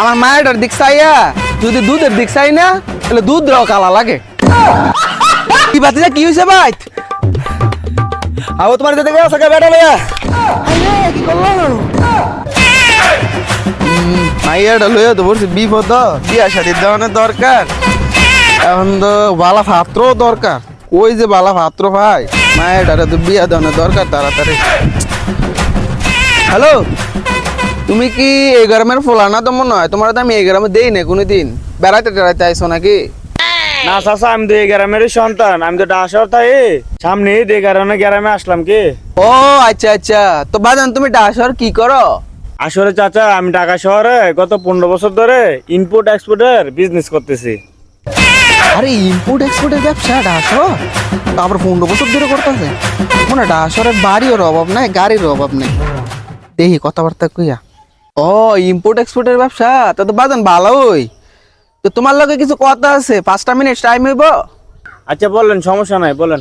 আমার মায়ের দিক চাইয়া যদি দুধের দিক না, তাহলে দুধ রাও কালা লাগে। কি বাতিজা কি হয়েছে ভাই? আবো, তোমার যেতে গেছে কে বেটা লইয়া? কি করল মাইয়াটা লইয়া তো বলছি, বিপদ বিয়া শাদির দেওয়ানোর দরকার। এখন তো বালা পাত্র দরকার। ওই যে বালা পাত্র ভাই? মায়েরটারে তো বিয়া দেওয়ানোর দরকার তাড়াতাড়ি। হ্যালো? তুমি কি এই গ্রামের ফোলানা তো মনে হয়? তোমার তো আমি এই গ্রামে দেই না কোনোদিন। বেড়াইতে টেড়াইতে আইসো নাকি? না চাচা আমি তো এই গ্রামের সন্তান। আমি তো ডাসর তাই। সামনে এই কারণে গ্রামে আসলাম কি? ও আচ্ছা আচ্ছা। তো বাজান তুমি ডাসর কি করো? আসলে চাচা আমি ঢাকা শহরে গত পনেরো বছর ধরে ইনপুট এক্সপোর্টের বিজনেস করতেছি। আরে ইম্পোর্ট এক্সপোর্টের ব্যবসা ডাসর? তারপর পনেরো বছর ধরে করতেছে। মনে ডাসরের বাড়ির অভাব নাই গাড়ির অভাব নেই। দেখি কথাবার্তা কইয়া। ও ইম্পোর্ট এক্সপোর্টের ব্যবসা? তা তো বাজান ভালোই তো তোমার লগে কিছু কথা আছে? পাঁচটা মিনিট টাইম হইব? আচ্ছা বলেন সমস্যা নাই বলেন।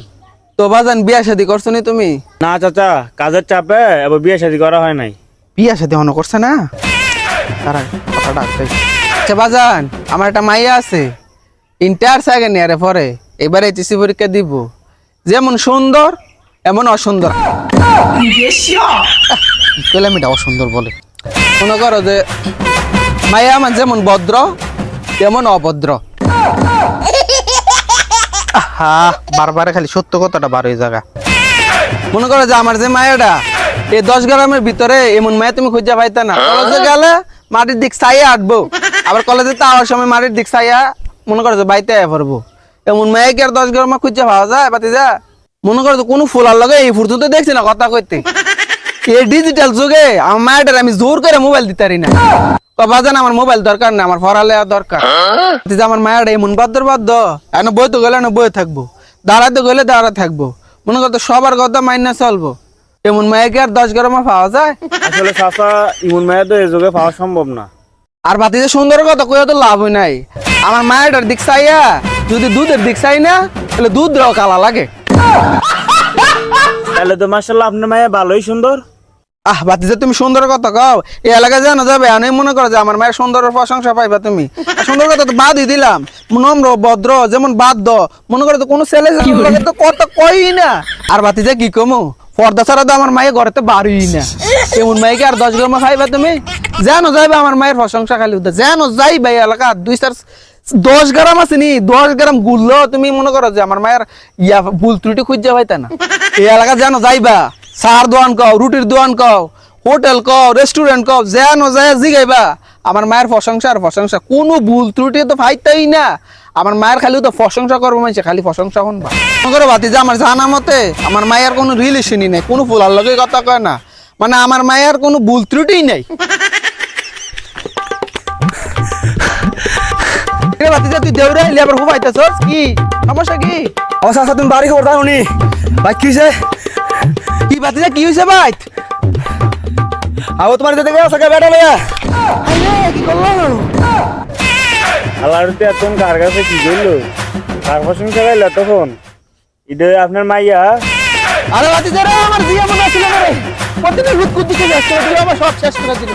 তো বাজান বিয়া শাদি করছ নি তুমি? না চাচা কাজের চাপে এবার বিয়ে শাদী করা হয় নাই। বিয়া শাদি অন করছে না? তারা কথাটা। আচ্ছা বাজান আমার একটা মাইয়া আছে। ইন্টার সেকেন্ড ইয়ারে পরে এবারে এইচএসসি পরীক্ষা দিব। যেমন সুন্দর এমন অসুন্দর। কইলাম এটা অসুন্দর বলে। মনে করো যে মাইয়া আমার যেমন ভদ্র তেমন অভদ্র। হা বারবার খালি সত্য কথাটা বার হয়ে জায়গা মনে করো যে আমার যে মায়াটা এই দশ গ্রামের ভিতরে এমন মায়া তুমি খুঁজে পাইতা না। কলেজে গেলে মাটির দিক চাইয়া আটবো। আবার কলেজে তো আওয়ার সময় মাটির দিক চাইয়া মনে করো যে বাইতে আয়া পড়ব। এমন মায়া কি আর দশ গ্রামে খুঁজে পাওয়া যায় বাতি যা মনে করো কোনো ফুলার লগে এই ফুরতো তো দেখছি না কথা কইতে। এই ডিজিটাল যুগে? আমার মায়ের আমি জোর করে মোবাইল দিতে পারি না বাজান আমার মোবাইল দরকার না আমার ফরালে দরকার। যে আমার মায়ের এমন বাদ্য বাদ্য। এখন বই তো গেলে না বই থাকব। দাঁড়াতে গেলে দাঁড়া থাকব। মনে করতো সবার কথা মাইনা চলবো। এমন মায়েকে আর দশ গ্রামে পাওয়া যায়? আসলে চাচা ইমন মায়ের তো এই যুগে পাওয়া সম্ভব না। আর বাতিতে সুন্দর কথা কইয়া তো লাভই নাই। আমার মায়ের দিক চাইয়া যদি দুধের দিক চাই না তাহলে দুধ রাও কালা লাগে। তাহলে তো মাসাল্লাহ আপনার মায়া ভালোই সুন্দর। আহ বাতিতে তুমি সুন্দর কথা কও। এই এলাকায় জানা যাবে আমি মনে করো যে আমার মায়ের সুন্দরের প্রশংসা পাইবা তুমি। সুন্দর কথা তো বাদই দিলাম। নম্র ভদ্র যেমন বাদ্য। মনে করো তো কোনো ছেলে তো কথা কই না। আর বাতিতে কি কমো? পর্দা ছাড়া তো আমার মায়ের ঘরে তো বাড়ি না। এমন মাইকে আর দশ গ্রাম খাইবা তুমি? জানো যাইবা আমার মায়ের প্রশংসা খালি উঠে জানো যাইবা এলাকা দুই চার দশ গ্রাম আছে নি দশ গ্রাম গুললো তুমি মনে করো যে আমার মায়ের ইয়া ভুল ত্রুটি খুঁজে পাইতা না। এই এলাকা জানো যাইবা। চার দোয়ান কও, রুটির দোয়ান কও, হোটেল কও রেস্টুরেন্ট কও যেন যায় জিগাইবা। আমার মায়ের প্রশংসা আর প্রশংসা, কোনো ভুল ত্রুটি তো ফাইতাই না। আমার মায়ের খালি তো প্রশংসা করব মানুষে খালি প্রশংসা শুনবা। করো বাতি যে আমার জানা মতে আমার মায়ের কোনো রিলেশনই নেই, কোনো ফুলার লগে কথা কয় না। মানে আমার মায়ের কোনো ভুল ত্রুটিই নেই। তুই দেউরে কি? সমস্যা কি? চাচা, তুমি বাড়ি খবর দাও নি। ভাই, কি কি বাতি কি হইছে ভাই? আও তোমার যেতে গেছে কে বেটা লইয়া। কি করল আল্লাহর এখন কার কাছে কি করল? কার তখন ইদে আপনার মাইয়া। আরে বাতি আমার দিয়া মনে ছিল রে। প্রতিদিন দিতে যাচ্ছে আমার সব শেষ করে দিল।